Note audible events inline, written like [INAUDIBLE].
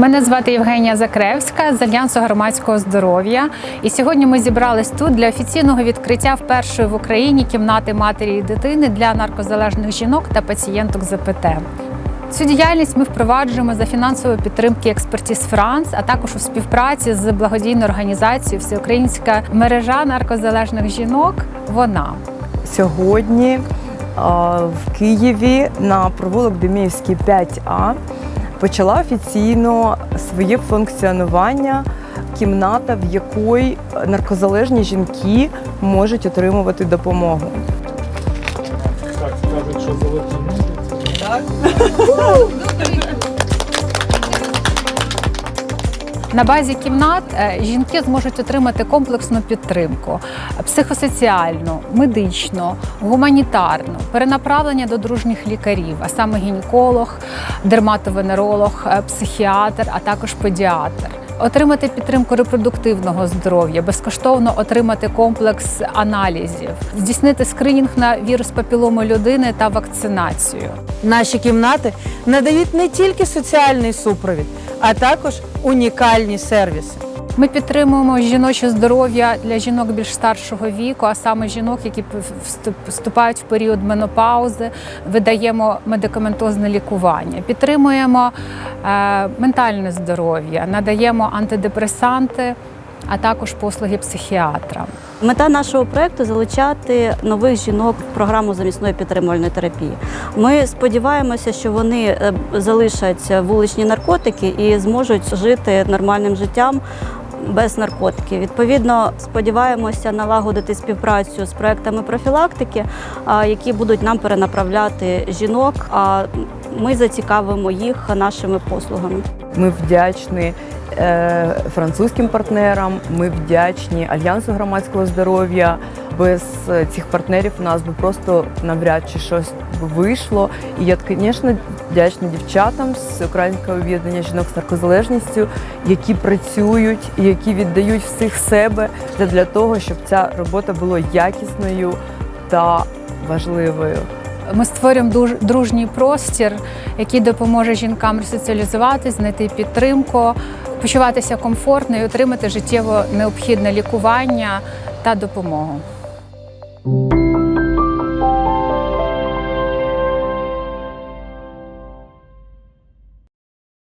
Мене звати Євгенія Закревська з Альянсу громадського здоров'я. І сьогодні ми зібрались тут для офіційного відкриття впершої в Україні кімнати матері і дитини для наркозалежних жінок та пацієнток ЗПТ. Цю діяльність ми впроваджуємо за фінансової підтримки експертіз Франс, а також у співпраці з благодійною організацією Всеукраїнська мережа наркозалежних жінок. Вона Сьогодні в Києві на провулок Деміївський 5А почала офіційно своє функціонування кімната, в якій наркозалежні жінки можуть отримувати допомогу. Так, скажуть, що золоті місяці. [LAUGHS] На базі кімнат е, жінки зможуть отримати комплексну підтримку психосоціальну, медичну, гуманітарну, перенаправлення до дружніх лікарів, а саме гінеколог, дерматовенеролог, е, психіатр, а також педіатр. Отримати підтримку репродуктивного здоров'я, безкоштовно отримати комплекс аналізів, здійснити скринінг на вірус папілому людини та вакцинацію. Наші кімнати надають не тільки соціальний супровід, а також унікальні сервіси. Ми підтримуємо жіноче здоров'я для жінок більш старшого віку, а саме жінок, які вступ- вступають в період менопаузи, видаємо медикаментозне лікування, підтримуємо е, ментальне здоров'я, надаємо антидепресанти, а також послуги психіатра. Мета нашого проекту залучати нових жінок в програму замісної підтримувальної терапії. Ми сподіваємося, що вони е, залишать вуличні наркотики і зможуть жити нормальним життям. Без наркотиків. Відповідно, сподіваємося налагодити співпрацю з проектами профілактики, які будуть нам перенаправляти жінок. А ми зацікавимо їх нашими послугами. Ми вдячні е, французьким партнерам, ми вдячні Альянсу громадського здоров'я. Без е, цих партнерів у нас би просто навряд чи щось вийшло. І я, звісно, вдячна дівчатам з українського об'єднання жінок з наркозалежністю, які працюють які віддають всіх себе для, того, щоб ця робота була якісною та важливою. Ми створюємо дружній простір, який допоможе жінкам ресоціалізуватись, знайти підтримку, почуватися комфортно і отримати життєво необхідне лікування та допомогу. Thank you.